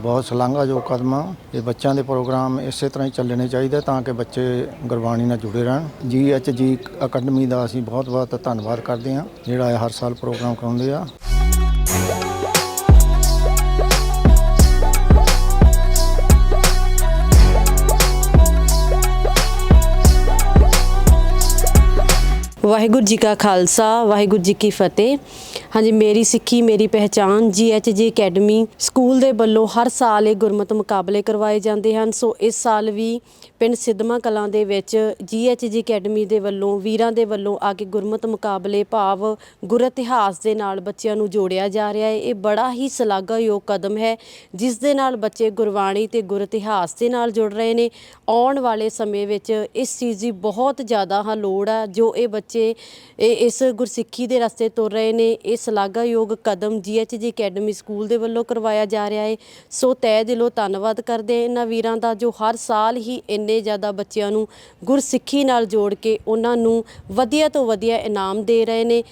ਇਹ ਬਹੁਤ ਸ਼ਲਾਘਾਯੋਗ ਕਦਮ ਆ। ਇਹ ਬੱਚਿਆਂ ਦੇ ਪ੍ਰੋਗਰਾਮ ਇਸੇ ਤਰ੍ਹਾਂ ਹੀ ਚੱਲਣੇ ਚਾਹੀਦੇ ਤਾਂ ਕਿ ਬੱਚੇ ਗੁਰਬਾਣੀ ਨਾਲ ਜੁੜੇ ਰਹਿਣ। ਜੀ ਐਚ ਜੀ ਅਕੈਡਮੀ ਦਾ ਅਸੀਂ ਬਹੁਤ ਬਹੁਤ ਧੰਨਵਾਦ ਕਰਦੇ ਹਾਂ, ਜਿਹੜਾ ਇਹ ਹਰ ਸਾਲ ਪ੍ਰੋਗਰਾਮ ਕਰਾਉਂਦੇ ਆ। ਵਾਹਿਗੁਰੂ ਜੀ ਕਾ ਖਾਲਸਾ, ਵਾਹਿਗੁਰੂ ਜੀ ਕੀ ਫਤਿਹ। ਹਾਂਜੀ, ਮੇਰੀ ਸਿੱਖੀ, ਮੇਰੀ ਪਹਿਚਾਨ ਜੀਐਚਜੀ ਅਕੈਡਮੀ ਸਕੂਲ ਦੇ ਵੱਲੋਂ ਹਰ ਸਾਲ ਇਹ ਗੁਰਮਤ ਮੁਕਾਬਲੇ ਕਰਵਾਏ ਜਾਂਦੇ ਹਨ। ਸੋ ਇਸ ਸਾਲ ਵੀ ਪਿੰਡ ਸਿੱਧਮਾ ਕਲਾਂ ਦੇ ਵਿੱਚ ਜੀਐਚਜੀ ਅਕੈਡਮੀ ਦੇ ਵੱਲੋਂ, ਵੀਰਾਂ ਦੇ ਵੱਲੋਂ ਆ ਕੇ ਗੁਰਮਤ ਮੁਕਾਬਲੇ ਭਾਵ ਗੁਰ ਇਤਿਹਾਸ ਦੇ ਨਾਲ ਬੱਚਿਆਂ ਨੂੰ ਜੋੜਿਆ ਜਾ ਰਿਹਾ ਹੈ। ਇਹ ਬੜਾ ਹੀ ਸ਼ਲਾਘਾਯੋਗ ਕਦਮ ਹੈ, ਜਿਸ ਦੇ ਨਾਲ ਬੱਚੇ ਗੁਰਬਾਣੀ ਤੇ ਗੁਰ ਇਤਿਹਾਸ ਦੇ ਨਾਲ ਜੁੜ ਰਹੇ ਨੇ। ਆਉਣ ਵਾਲੇ ਸਮੇਂ ਵਿੱਚ ਇਸ ਚੀਜ਼ ਦੀ ਬਹੁਤ ਜ਼ਿਆਦਾ ਹਾਂ ਲੋੜ ਹੈ, ਜੋ ਇਹ ਬੱਚੇ ਇਹ ਇਸ ਗੁਰਸਿੱਖੀ ਦੇ ਰਸਤੇ ਤੁਰ ਰਹੇ ਨੇ। ਇਹ ਸ਼ਲਾਘਾਯੋਗ ਕਦਮ ਜੀਐਚਜੀ ਅਕੈਡਮੀ ਸਕੂਲ ਦੇ ਵੱਲੋਂ ਕਰਵਾਇਆ ਜਾ ਰਿਹਾ ਹੈ ਸੋ ਤਹਿ ਦਿਲੋਂ ਧੰਨਵਾਦ ਕਰਦੇ ਹਾਂ ਇਹਨਾਂ ਵੀਰਾਂ ਦਾ ਜੋ ਹਰ ਸਾਲ ਹੀ ਇੰਨੇ ਜ਼ਿਆਦਾ ਬੱਚਿਆਂ ਨੂੰ ਗੁਰਸਿੱਖੀ ਨਾਲ ਜੋੜ ਕੇ ਉਹਨਾਂ ਨੂੰ ਵਧੀਆ ਤੋਂ ਵਧੀਆ ਇਨਾਮ ਦੇ ਰਹੇ ਨੇ।